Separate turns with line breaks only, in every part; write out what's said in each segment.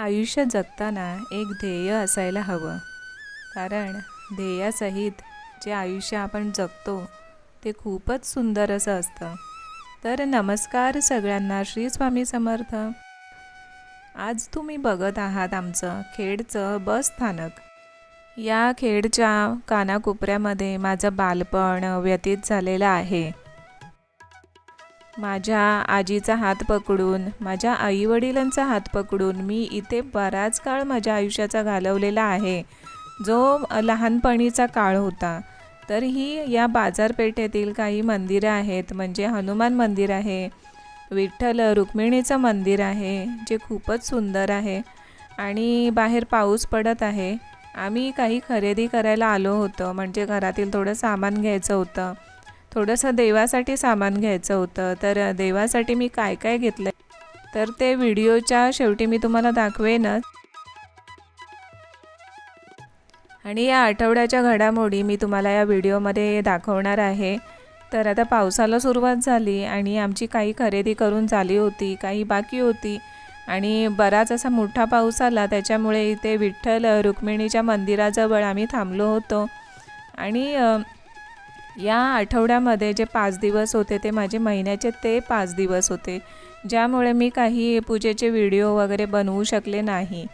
आयुष्य जगताना एक ध्येय असायला हवं. कारण ध्येयासहित जे आयुष्य आपण जगतो ते खूपच सुंदर असं असतं. तर नमस्कार सगळ्यांना श्री स्वामी समर्थ. आज तुम्ही बघत आहात आमचं खेडचं बस स्थानक. या खेडच्या कानाकोपऱ्यामध्ये माझं बालपण व्यतीत झालेलं आहे. माझ्या आजीचा हात पकडून माझ्या आईवडिलांचा हात पकडून मी इथे बराच काळ माझ्या आयुष्याचा घालवलेला आहे. जो लहानपणीचा काळ होता. तर ही या बाजारपेठेतील काही मंदिरं आहेत म्हणजे हनुमान मंदिर आहे विठ्ठल रुक्मिणीचं मंदिर आहे जे खूपच सुंदर आहे आणि बाहेर पाऊस पडत आहे. आम्ही काही खरेदी करायला आलो होतो म्हणजे घरातील थोडं सामान घ्यायचं होतं. थोडंसं देवासाठी सामान घ्यायचं होतं. तर देवासाठी मी काय काय घेतलं तर ते व्हिडिओच्या शेवटी मी तुम्हाला दाखवेनच आणि या आठवड्याच्या घडामोडी मी तुम्हाला या व्हिडिओमध्ये दाखवणार आहे. तर आता पावसाला सुरुवात झाली आणि आमची काही खरेदी करून झाली होती काही बाकी होती. आणि बराच असा मोठा पाऊस आला त्याच्यामुळे इथे विठ्ठल रुक्मिणीच्या मंदिराजवळ आम्ही थांबलो होतो. आणि या आठवड्यामध्ये जे पाच दिवस होते ते माझे महिन्याचे ते पाच दिवस होते ज्यामुळे मी काही पूजेचे व्हिडिओ वगैरे बनवू शकले नाही.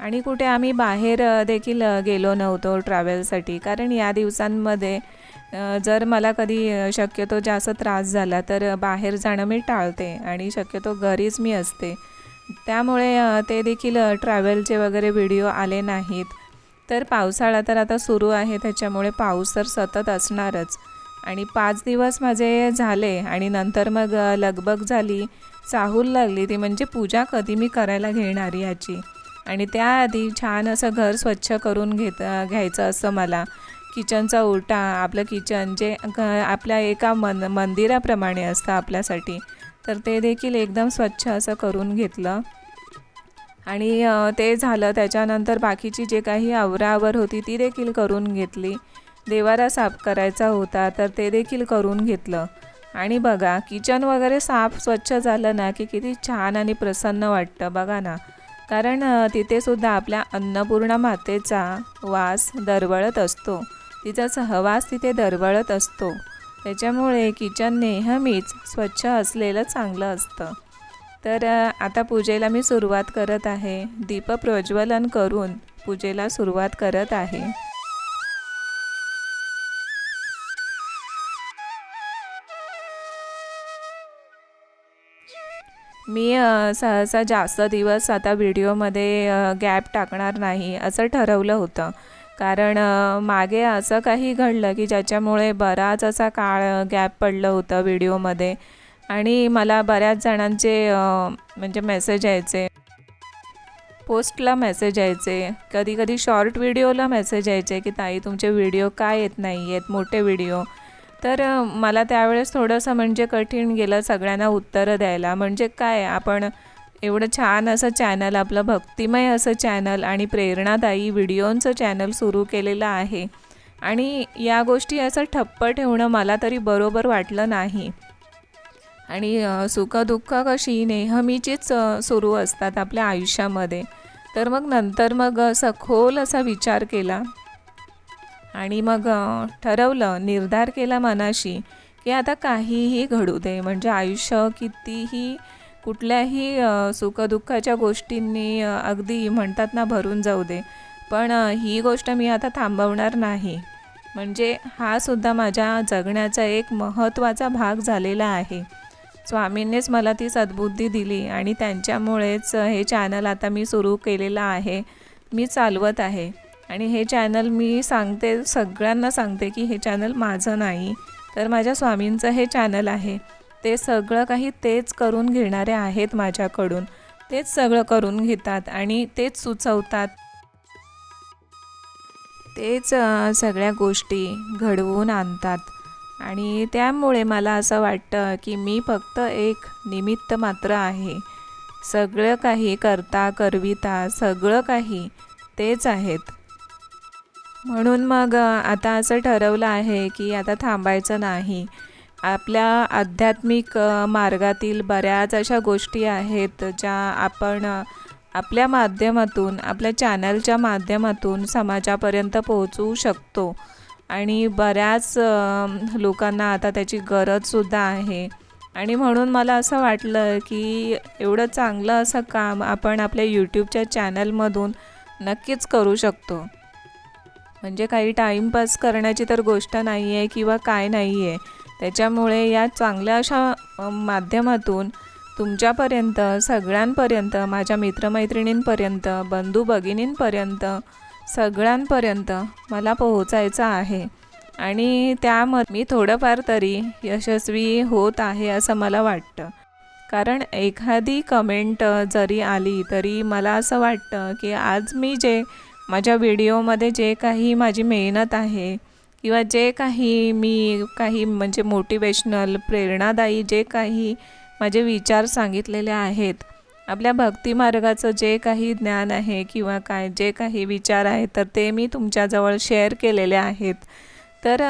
आणि कुठे आम्ही बाहेर देखील गेलो नव्हतो ट्रॅव्हलसाठी कारण या दिवसांमध्ये जर मला कधी शक्यतो जास्त त्रास झाला तर बाहेर जाणं मी टाळते आणि शक्यतो घरीच मी असते. त्यामुळे ते देखील ट्रॅव्हलचे वगैरे व्हिडिओ आले नाहीत. तर पावसाळा तर आता सुरू आहे त्याच्यामुळे पाऊस तर सतत असणारच. आणि पाच दिवस माझे झाले आणि नंतर मग लगबग झाली चाहूल लागली ती म्हणजे पूजा कधी मी करायला घेणार याची. आणि त्याआधी छान असं घर स्वच्छ करून घेत घ्यायचं असं मला. किचनचा उलटा आपलं किचन जे आपल्या एका मन मंदिराप्रमाणे असतं आपल्यासाठी. तर ते देखील एकदम स्वच्छ असं करून घेतलं. आणि ते झालं. त्याच्यानंतर बाकीची जे काही आवरावर होती ती देखील करून घेतली. देवारा साफ करायचा होता तर ते देखील करून घेतलं. आणि बघा किचन वगैरे साफ स्वच्छ झालं ना की किती छान आणि प्रसन्न वाटतं बघा ना. कारण तिथेसुद्धा आपल्या अन्नपूर्णा मातेचा वास दरवळत असतो. तिचा सहवास तिथे दरवळत असतो. त्याच्यामुळे किचन नेहमीच स्वच्छ असलेलं चांगलं असतं. तर आता पूजेला मी सुरुवात करत आहे. दीप प्रज्वलन करून पूजेला सुरुवात करत आहे. मी सहसा जास्त दिवस आता व्हिडिओमध्ये गॅप टाकणार नाही असं ठरवलं होतं. कारण मागे असं काही घडलं की ज्याच्यामुळे बराच असा काळ गॅप पडलं होतं व्हिडिओमध्ये. आणि मला बऱ्याच जणांचे म्हणजे मेसेज यायचे. पोस्टला मेसेज यायचे. कधी कधी शॉर्ट व्हिडिओला मेसेज यायचे की ताई तुमचे व्हिडिओ काय येत नाही आहेत मोठे व्हिडिओ तर मला त्यावेळेस थोडंसं म्हणजे कठीण गेलं सगळ्यांना उत्तरं द्यायला. म्हणजे काय आपण एवढं छान असं चॅनल आपलं भक्तिमय असं चॅनल आणि प्रेरणादायी व्हिडिओंचं चॅनल सुरू केलेलं आहे. आणि या गोष्टी असं ठप्प ठेवणं मला तरी बरोबर वाटलं नाही. आणि सुखदुःख कशी नेहमीचीच सुरू असतात आपल्या आयुष्यामध्ये. तर मग नंतर मग अ, सखोल असा विचार केला आणि मग ठरवलं निर्धार केला मनाशी की आता काहीही घडू दे. म्हणजे आयुष्य कितीही कुठल्याही सुखदुःखाच्या गोष्टींनी अगदी म्हणतात ना भरून जाऊ दे. पण ही गोष्ट मी आता थांबवणार नाही. म्हणजे हा सुद्धा माझ्या जगण्याचा एक महत्त्वाचा भाग झालेला आहे. स्वामींनीच मला ती सद्बुद्धी दिली आणि त्यांच्यामुळेच हे चॅनल आता मी सुरू केलेलं आहे. मी चालवत आहे. आणि हे चॅनल मी सांगते सगळ्यांना सांगते की हे चॅनल माझं नाही तर माझ्या स्वामींचं हे चॅनल आहे. ते सगळं काही तेच करून घेणारे आहेत माझ्याकडून. तेच सगळं करून घेतात आणि तेच सुचवतात. तेच सगळ्या गोष्टी घडवून आणतात. आणि त्यामुळे मला असं वाटतं की मी फक्त एक निमित्त मात्र आहे. सगळं काही करता करविता सगळं काही तेच आहेत. म्हणून मग आता असं ठरवलं आहे की आता थांबायचं नाही. आपल्या आध्यात्मिक मार्गातील बऱ्याच अशा गोष्टी आहेत ज्या आपण आपल्या माध्यमातून आपल्या चॅनलच्या माध्यमातून समाजापर्यंत पोहोचवू शकतो. आणि बऱ्याच लोकांना आता त्याची गरजसुद्धा आहे. आणि म्हणून मला असं वाटलं की एवढं चांगलं असं काम आपण आपल्या यूट्यूबच्या चॅनलमधून नक्कीच करू शकतो. म्हणजे काही टाईमपास करण्याची तर गोष्ट नाही आहे किंवा काय नाही आहे त्याच्यामुळे या चांगल्या अशा माध्यमातून तुमच्यापर्यंत सगळ्यांपर्यंत माझ्या मित्रमैत्रिणींपर्यंत बंधू भगिनींपर्यंत सगळ्यांपर्यंत मला पोहोचायचं आहे. आणि त्यामध्ये मी थोडंफार तरी यशस्वी होत आहे असं मला वाटतं. कारण एखादी कमेंट जरी आली तरी मला असं वाटतं की आज मी जे माझ्या व्हिडिओमध्ये जे काही माझी मेहनत आहे किंवा जे काही मी काही म्हणजे मोटिवेशनल प्रेरणादायी जे काही माझे विचार सांगितलेले आहेत आपल्या भक्तिमार्गाचं जे काही ज्ञान आहे किंवा काय जे काही विचार आहेत तर ते मी तुमच्याजवळ शेअर केलेले आहेत. तर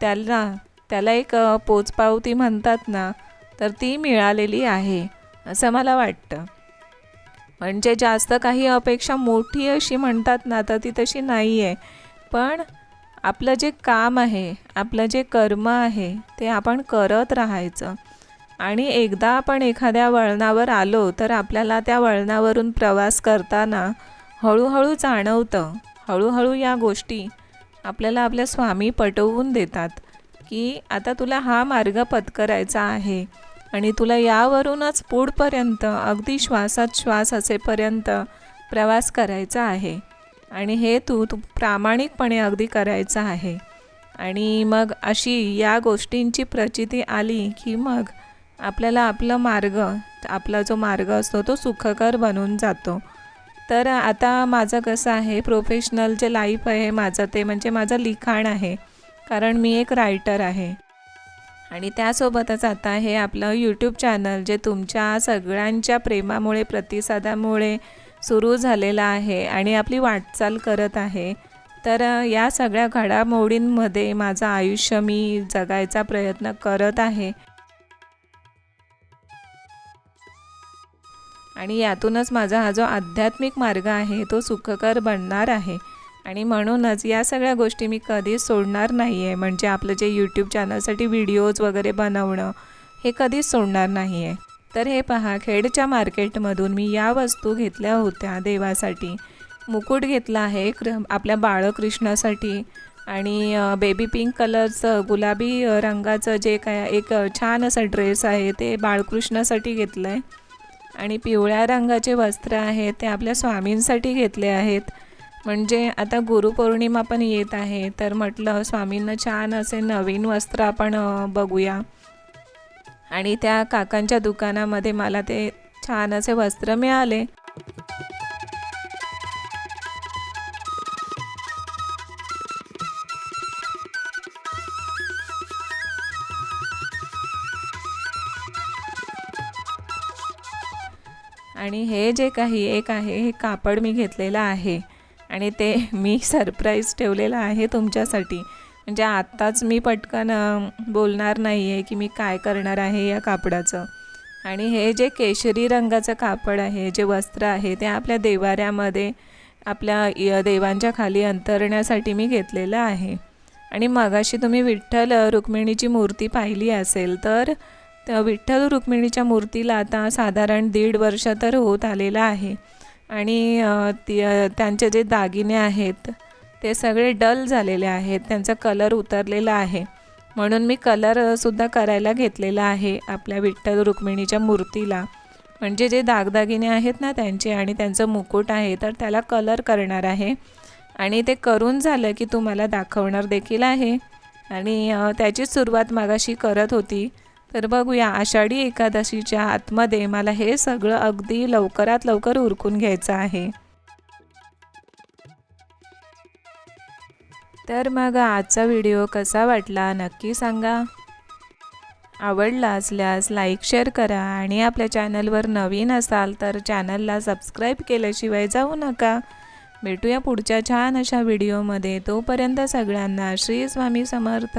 त्याला त्याला एक पोचपावती म्हणतात ना तर ती मिळालेली आहे असं मला वाटतं. म्हणजे जास्त काही अपेक्षा मोठी अशी म्हणतात ना तर ती तशी नाही आहे पण आपलं जे काम आहे आपलं जे कर्म आहे ते आपण करत राहायचं. आणि एकदा आपण एखाद्या वळणावर आलो तर आपल्याला त्या वळणावरून प्रवास करताना हळूहळू जाणवतं. हळूहळू या गोष्टी आपल्याला आपल्या स्वामी पटवून देतात की आता तुला हा मार्ग पत्करायचा आहे आणि तुला यावरूनच पुढपर्यंत अगदी श्वासात श्वास असेपर्यंत प्रवास करायचा आहे. आणि हे तू तू प्रामाणिकपणे अगदी करायचं आहे. आणि मग अशी या गोष्टींची प्रचिती आली की मग आपल्याला आपलं मार्ग आपला जो मार्ग असतो तो सुखकर बनून जातो. तर आता माझं कसं आहे प्रोफेशनल जे लाईफ आहे माझं ते म्हणजे माझं लिखाण आहे. कारण मी एक रायटर आहे. आणि त्यासोबतच आता हे आपलं यूट्यूब चॅनल जे तुमच्या सगळ्यांच्या प्रेमामुळे प्रतिसादामुळे सुरू झालेलं आहे आणि आपली वाटचाल करत आहे. तर या सगळ्या घडामोडींमध्ये माझं आयुष्य मी जगायचा प्रयत्न करत आहे. आणि यातूनच माझा हा जो आध्यात्मिक मार्ग आहे तो सुखकर बनणार आहे. आणि म्हणूनच या सगळ्या गोष्टी मी कधीच सोडणार नाही आहे म्हणजे आपलं जे यूट्यूब चॅनलसाठी व्हिडिओज वगैरे बनवणं हे कधीच सोडणार नाही आहे तर हे पहा खेडच्या मार्केटमधून मी या वस्तू घेतल्या होत्या देवासाठी. मुकुट घेतला आहे क्र आपल्या बाळकृष्णासाठी. आणि बेबी पिंक कलरचं गुलाबी रंगाचं जे काय एक छान असं ड्रेस आहे ते बाळकृष्णासाठी घेतलं आहे आणि पिवळ्या रंगाचे वस्त्र आहेत ते आपल्या स्वामींसाठी घेतले आहेत. म्हणजे आता गुरुपौर्णिमा पण येत आहे तर म्हटलं स्वामींना छान असे नवीन वस्त्र आपण बघूया. आणि त्या काकांच्या दुकानामध्ये मला ते छान असे वस्त्र मिळाले. आणि हे जे काही एक आहे हे कापड मी घेतलेलं आहे. आणि ते मी सरप्राईज ठेवलेलं आहे तुमच्यासाठी. म्हणजे आत्ताच मी पटकन बोलणार नाही आहे की मी काय करणार आहे या कापडाचं. आणि हे जे केशरी रंगाचं कापड आहे जे वस्त्र आहे ते आपल्या देवाऱ्यामध्ये आपल्या य- देवांच्या खाली अंतरण्यासाठी मी घेतलेलं आहे. आणि मगाशी तुम्ही विठ्ठल रुक्मिणीची मूर्ती पाहिली असेल तर तर विठ्ठल रुक्मिणीच्या मूर्तीला आता साधारण दीड वर्ष तर होत आलेलं आहे. आणि ती त्यांचे जे दागिने आहेत ते सगळे डल झालेले आहेत. त्यांचा कलर उतरलेला आहे. म्हणून मी कलरसुद्धा करायला घेतलेला आहे आपल्या विठ्ठल रुक्मिणीच्या मूर्तीला. म्हणजे जे दागदागिने आहेत ना त्यांचे आणि त्यांचं मुकुट आहे तर त्याला कलर करणार आहे. आणि ते करून झालं की तुम्हाला दाखवणार देखील आहे. आणि त्याची सुरुवात मागाशी करत होती. तर बघूया आषाढी एकादशीच्या आतमध्ये मला हे सगळं अगदी लवकरात लवकर उरकून घ्यायचं आहे. तर मग आजचा व्हिडिओ कसा वाटला नक्की सांगा. आवडला असल्यास लाईक शेअर करा आणि आपल्या चॅनलवर नवीन असाल तर चॅनलला सबस्क्राईब केल्याशिवाय जाऊ नका. भेटूया पुढच्या छान अशा व्हिडिओमध्ये. तोपर्यंत सगळ्यांना श्री स्वामी समर्थ.